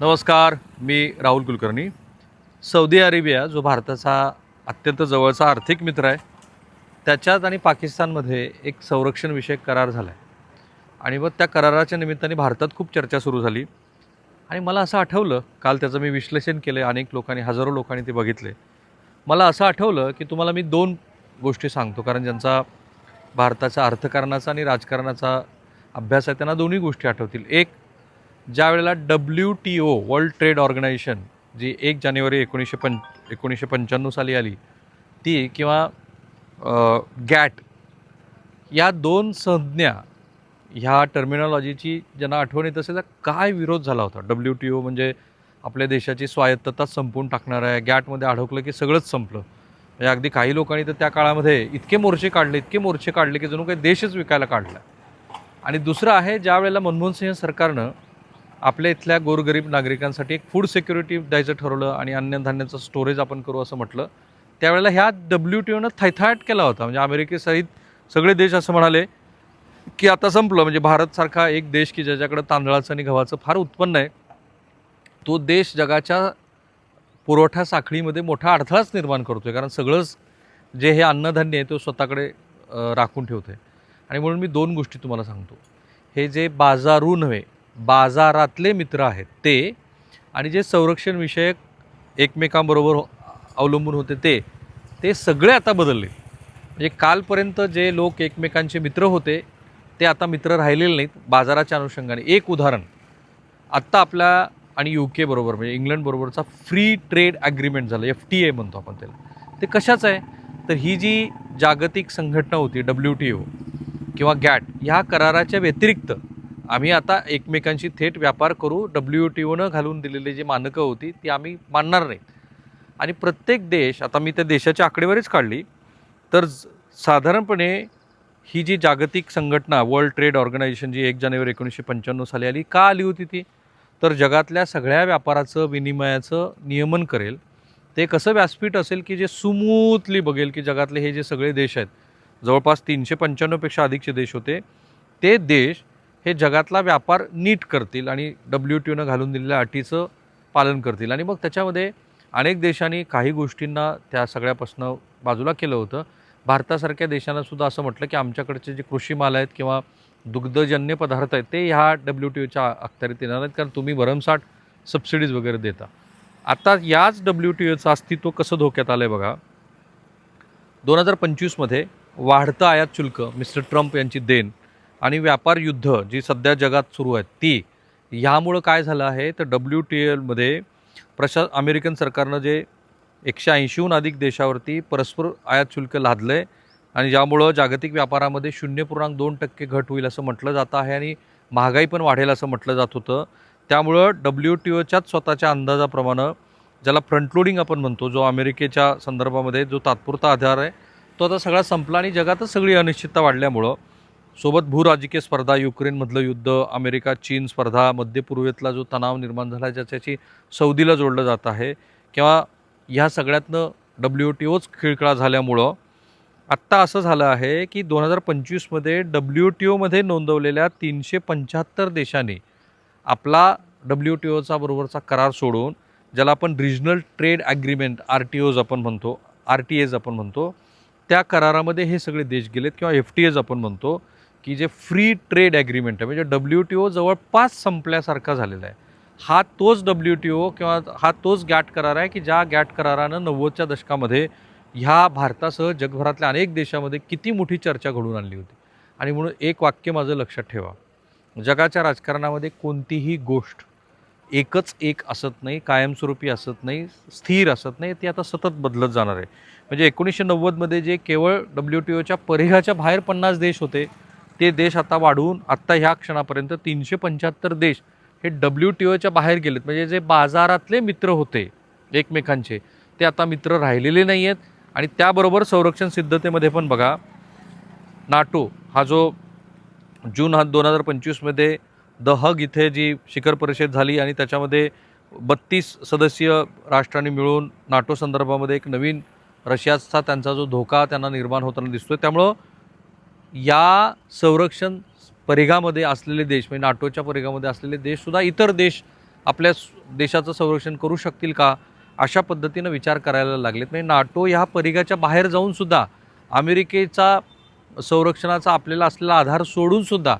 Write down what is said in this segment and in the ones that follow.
नमस्कार मी Rahul Kulkarni. Saudi Arabia जो भारताचा अत्यंत जवळचा आर्थिक मित्र आहे त्याच्यात आणि पाकिस्तानमध्ये एक संरक्षणविषयक करार झाला आहे आणि मग त्या कराराच्या निमित्ताने भारतात खूप चर्चा सुरू झाली. आणि मला असं आठवलं काल त्याचं मी विश्लेषण केलं अनेक लोकांनी हजारो लोकांनी ते बघितले. मला असं आठवलं की तुम्हाला मी दोन गोष्टी सांगतो कारण ज्यांचा भारताचा अर्थकारणाचा आणि राजकारणाचा अभ्यास आहे त्यांना दोन्ही गोष्टी आठवतील. एक ज्या वेळेला W T O world trade organisation जी एक जानेवारी एकोणीसशे पं एकोणीसशे पंच्याण्णव साली आली ती किंवा गॅट या दोन संज्ञा ह्या टर्मिनॉलॉजीची ज्यांना आठवण येत असेल तर काय विरोध झाला होता? डब्ल्यू टी ओ म्हणजे आपल्या देशाची स्वायत्तता संपवून टाकणार आहे गॅटमध्ये अडकलं की सगळंच संपलं. म्हणजे अगदी काही लोकांनी तर त्या काळामध्ये इतके मोर्चे काढले इतके मोर्चे काढले की जणू काही देशच विकायला काढला. आणि दुसरं आहे ज्या वेळेला मनमोहन सिंह सरकारनं आपल्या इथल्या गोरगरीब नागरिकांसाठी एक फूड सिक्युरिटी द्यायचं ठरवलं आणि अन्नधान्याचं स्टोरेज आपण करू असं म्हटलं. त्यावेळेला ह्या डब्ल्यू टी ओनं थैथाट केला होता. म्हणजे अमेरिकेसहित सगळे देश असं म्हणाले की आता संपलं. म्हणजे भारतसारखा एक देश की ज्याच्याकडं तांदळाचं आणि गव्हाचं फार उत्पन्न आहे तो देश जगाच्या पुरवठा साखळीमध्ये मोठा अडथळाच निर्माण करतो आहे कारण सगळंच जे हे अन्नधान्य आहे तो स्वतःकडे राखून ठेवतो आहे आणि म्हणून मी दोन गोष्टी तुम्हाला सांगतो. हे जे बाजारू नव्हे बाजारातले मित्र आहेत ते आणि जे संरक्षणविषयक एकमेकांबरोबर अवलंबून होते ते ते सगळे आता बदलले. म्हणजे कालपर्यंत जे लोक एकमेकांचे मित्र होते ते आता मित्र राहिलेले नाहीत बाजाराच्या अनुषंगाने. एक उदाहरण आत्ता आपल्या आणि यू के बरोबर म्हणजे इंग्लंडबरोबरचा फ्री ट्रेड ॲग्रीमेंट झालं एफ टी ए म्हणतो आपण त्याला. ते कशाचं आहे? तर ही जी जागतिक संघटना होती डब्ल्यू टी ओ किंवा गॅट ह्या कराराच्या व्यतिरिक्त आम्ही आता एकमेकांशी थेट व्यापार करू डब्ल्यू टी ओनं घालून दिलेली जी मानकं होती ती आम्ही मानणार नाहीत आणि प्रत्येक देश आता मी त्या देशाची आकडेवारीच काढली तर साधारणपणे ही जी जागतिक संघटना वर्ल्ड ट्रेड ऑर्गनायझेशन जी एक जानेवारी एकोणीसशे पंच्याण्णव साली आली का आली होती ती? तर जगातल्या सगळ्या व्यापाराचं विनिमयाचं नियमन करेल. ते कसं व्यासपीठ असेल की जे सुमूथली बघेल की जगातले हे जे सगळे देश आहेत जवळपास तीनशे पंच्याण्णवपेक्षा अधिकचे देश होते ते देश हे जगातला व्यापार नीट करतील आणि डब्ल्यू टी ओनं घालून दिलेल्या अटीचं पालन करतील. आणि मग त्याच्यामध्ये अनेक देशांनी काही गोष्टींना त्या सगळ्यापासून बाजूला केलं होतं. भारतासारख्या देशांना सुद्धा असं म्हटलं की आमच्याकडचे जे कृषी माल आहेत किंवा दुग्धजन्य पदार्थ आहेत ते ह्या डब्ल्यू टी ओच्या अखत्यारीत येणार आहेत कारण तुम्ही भरमसाठ सबसिडीज वगैरे देता. आता याच डब्ल्यू टी ओचं अस्तित्व कसं धोक्यात आलं आहे बघा. दोन हजार पंचवीसमध्ये वाढतं आयात शुल्क मिस्टर ट्रम्प यांची देण. आणि व्यापार युद्ध जी सध्या जगात सुरू आहेत ती ह्यामुळं काय झालं आहे? तर डब्ल्यू टी एलमध्ये प्रशा अमेरिकन सरकारनं जे एकशे ऐंशीहून अधिक देशावरती परस्पर आयात शुल्क लादलं आहे आणि ज्यामुळं जागतिक व्यापारामध्ये शून्य पूर्णांक दोन टक्के घट होईल असं म्हटलं जातं आहे आणि महागाई पण वाढेल असं म्हटलं जात होतं. त्यामुळं डब्ल्यू टी ओच्याच स्वतःच्या अंदाजाप्रमाणे ज्याला फ्रंटलोडिंग आपण म्हणतो जो अमेरिकेच्या संदर्भामध्ये जो तात्पुरता आधार आहे तो आता सगळा संपला आणि जगातच सगळी अनिश्चितता वाढल्यामुळं सोबत भूराजकीय स्पर्धा युक्रेनमधलं युद्ध अमेरिका चीन स्पर्धा मध्यपूर्वेतला जो तणाव निर्माण झाला ज्याच्याशी सौदीला जोडलं जात आहे. किंवा ह्या सगळ्यातनं डब्ल्यू टी ओच खिळखळा झाल्यामुळं आत्ता असं झालं आहे की दोन हजार पंचवीसमध्ये डब्ल्यू टी ओमध्ये नोंदवलेल्या तीनशे पंच्याहत्तर देशांनी आपला डब्ल्यू टी ओचा बरोबरचा करार सोडून ज्याला आपण regional trade agreement R T ओज आपण म्हणतो आर टी एज आपण म्हणतो त्या करारामध्ये हे सगळे देश गेलेत किंवा एफ टी एज आपण म्हणतो की जे फ्री ट्रेड ॲग्रीमेंट आहे म्हणजे डब्ल्यू टी ओ जवळपास संपल्यासारखा झालेला आहे. हा तोच डब्ल्यू टी ओ किंवा हा तोच गॅट करार आहे की ज्या गॅट करारानं नव्वदच्या दशकामध्ये ह्या भारतासह जगभरातल्या अनेक देशामध्ये किती मोठी चर्चा घडून आणली होती. आणि म्हणून एक वाक्य माझं लक्षात ठेवा. जगाच्या राजकारणामध्ये कोणतीही गोष्ट एकच एक असत नाही कायमस्वरूपी असत नाही स्थिर असत नाही ती आता सतत बदलत जाणार आहे. म्हणजे एकोणीसशे नव्वदमध्ये जे केवळ डब्ल्यू टी ओच्या परिघाच्या बाहेर पन्नास देश होते ते देश आता वाढवून आत्ता ह्या क्षणापर्यंत तीनशे पंच्याहत्तर देश हे डब्ल्यू टी ओच्या बाहेर गेलेत. म्हणजे जे बाजारातले मित्र होते एकमेकांचे ते आता मित्र राहिलेले नाही आहेत आणि त्याबरोबर संरक्षण सिद्धतेमध्ये पण बघा नाटो हा जो जून हा दोन हजार पंचवीसमध्ये द हग इथे जी शिखर परिषद झाली आणि त्याच्यामध्ये बत्तीस सदस्यीय राष्ट्रांनी मिळून नाटो संदर्भामध्ये एक नवीन रशियाचा त्यांचा जो धोका त्यांना निर्माण होताना दिसतोय. त्यामुळं या संरक्षण परिघामध्ये असलेले देश म्हणजे नाटोच्या परिघामध्ये असलेले देशसुद्धा इतर देश आपल्या देशाचं संरक्षण करू शकतील का अशा पद्धतीनं विचार करायला लागलेत. म्हणजे नाटो ह्या परिघाच्या बाहेर जाऊनसुद्धा अमेरिकेचा संरक्षणाचा आपल्याला असलेला आधार सोडूनसुद्धा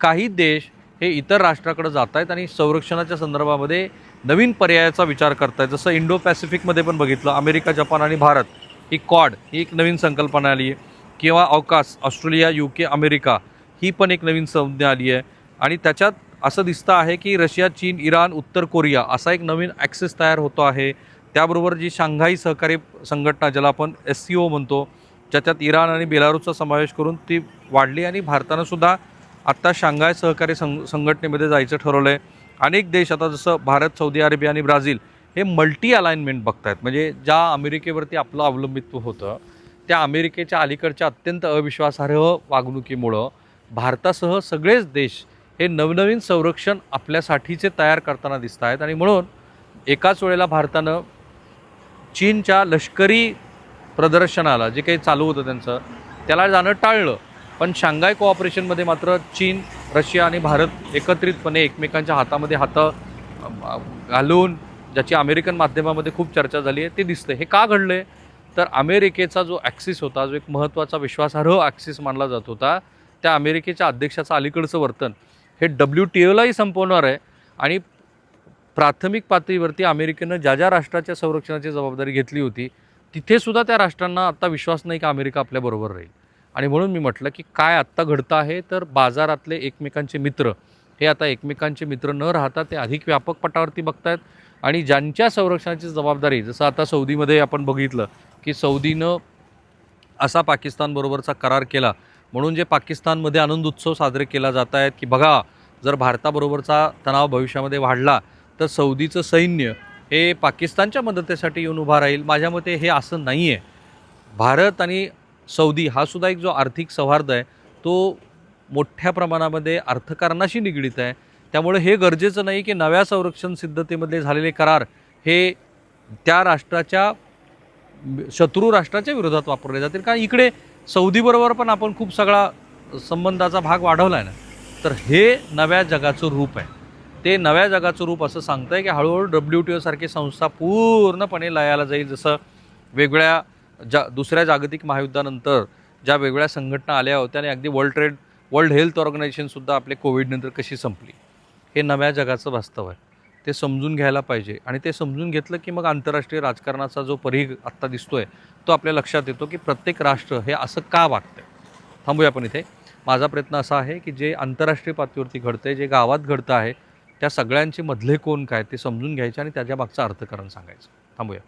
काही देश हे इतर राष्ट्राकडे जात आहेत आणि संरक्षणाच्या संदर्भामध्ये नवीन पर्यायाचा विचार करतायत जसं इंडो पॅसिफिकमध्ये पण बघितलं अमेरिका जपान आणि भारत ही कॉड ही एक नवीन संकल्पना आली आहे. किंवा अवकाश ऑस्ट्रेलिया यू के अमेरिका ही पण एक नवीन संज्ञा आली आहे. आणि त्याच्यात असं दिसतं आहे की रशिया चीन इराण उत्तर कोरिया असा एक नवीन ॲक्सेस तयार होतो आहे. त्याबरोबर जी शांघाई सहकारी संघटना ज्याला आपण एस सी ओ म्हणतो ज्याच्यात इराण आणि बेलारूसचा समावेश करून ती वाढली आणि भारतानंसुद्धा आत्ता शांघाय सहकारी संघ संघटनेमध्ये जायचं ठरवलं आहे अनेक देश आता जसं भारत सौदी अरेबिया आणि ब्राझील हे मल्टी अलाइनमेंट बघतायत. म्हणजे ज्या अमेरिकेवरती आपलं अवलंबित्व होतं त्या अमेरिकेच्या अलीकडच्या अत्यंत अविश्वासार्ह वागणुकीमुळं भारतासह सगळेच देश हे नवनवीन संरक्षण आपल्यासाठीचे तयार करताना दिसत आहेत. आणि म्हणून एकाच वेळेला भारतानं चीनच्या लष्करी प्रदर्शनाला जे काही चालू होतं त्यांचं त्याला जाणं टाळलं. पण शांघाय कोऑपरेशनमध्ये मात्र चीन रशिया आणि भारत एकत्रितपणे एकमेकांच्या हातामध्ये हातं घालून ज्याची अमेरिकन माध्यमामध्ये खूप चर्चा झाली आहे ते दिसतं हे का घडलं आहे तर अमेरिकेचा जो ॲक्सिस होता जो एक महत्त्वाचा विश्वासार्ह ॲक्सिस मानला जात होता त्या अमेरिकेच्या अध्यक्षाचं अलीकडचं वर्तन हे डब्ल्यू टी ओलाही संपवणार आहे. आणि प्राथमिक पातळीवरती अमेरिकेनं ज्या ज्या राष्ट्राच्या संरक्षणाची जबाबदारी घेतली होती तिथेसुद्धा त्या राष्ट्रांना आत्ता विश्वास नाही की अमेरिका आपल्याबरोबर राहील. आणि म्हणून मी म्हटलं की काय आत्ता घडतं आहे तर बाजारातले एकमेकांचे मित्र हे आता एकमेकांचे मित्र न राहता ते अधिक व्यापक पटावरती बघतायत. आणि ज्यांच्या संरक्षणाची जबाबदारी जसं आता सौदीमध्ये आपण बघितलं की सौदीनं असा पाकिस्तानबरोबरचा करार केला. म्हणून जे पाकिस्तानमध्ये आनंद उत्सव साजरे केला जात आहेत की बघा जर भारताबरोबरचा तणाव भविष्यामध्ये वाढला तर सौदीचं सैन्य हे पाकिस्तानच्या मदतीसाठी येऊन उभा राहील. माझ्या मते हे असं नाही आहे भारत आणि सौदी हा सुद्धा एक जो आर्थिक सौहार्द आहे तो मोठ्या प्रमाणामध्ये अर्थकारणाशी निगडीत आहे. त्यामुळे हे गरजेचं नाही की नव्या संरक्षण सिद्धतेमधले झालेले करार हे त्या राष्ट्राच्या शत्रू राष्ट्राच्या विरोधात वापरले जातील. कारण इकडे सौदीबरोबर पण आपण खूप सगळा संबंधाचा भाग वाढवला आहे ना. तर हे नव्या जगाचं रूप आहे. ते नव्या जगाचं रूप असं सांगतं आहे की हळूहळू डब्ल्यू टी ओसारखी संस्था पूर्णपणे लयाला जाईल. जसं वेगळ्या जा दुसऱ्या जागतिक महायुद्धानंतर ज्या वेगळ्या संघटना आल्या होत्या आणि अगदी वर्ल्ड ट्रेड वर्ल्ड हेल्थ ऑर्गनायझेशनसुद्धा आपले कोविडनंतर कशी संपली. हे नव्या जगाचं वास्तव आहे. ते समजून घ्यायला पाहिजे. आणि ते समजून घेतलं की मग आंतरराष्ट्रीय राजकारणाचा जो परिघ आत्ता दिसतोय तो आपल्या लक्षात येतो की प्रत्येक राष्ट्र हे असं का वागतं थांबूया आपण इथे. माझा प्रयत्न असा आहे की जे आंतरराष्ट्रीय पातळीवरती आहे जे गावात घडतं आहे त्या सगळ्यांचे मधले कोण काय ते समजून घ्यायचे आणि त्याच्या मागचं अर्थकरण सांगायचं. थांबूया.